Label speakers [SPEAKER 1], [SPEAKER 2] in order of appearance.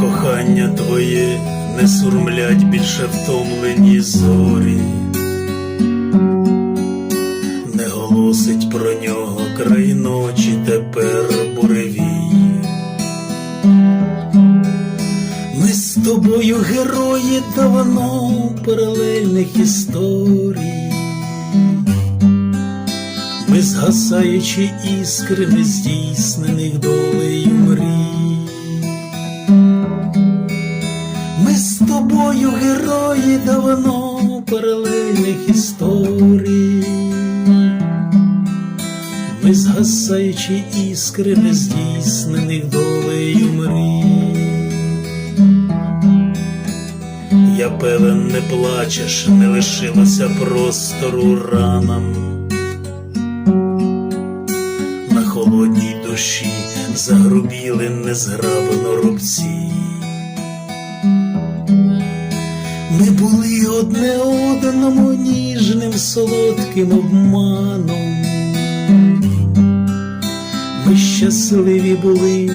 [SPEAKER 1] кохання твоє не сурмлять більше втомлені зорі, не голосить про нього край ночі тепер буревій. Ми з тобою герої давно паралельних історій. Ми згасаючи іскри нездійснених долею мрій. З тобою герої давно паралельних історій. Ми згасаючи іскри нездійснених долею мрій. Я певен, не плачеш, не лишилося простору ранам. На холодній душі загрубіли незграбно рубці. Ми були одне одному ніжним солодким обманом. Ми щасливі були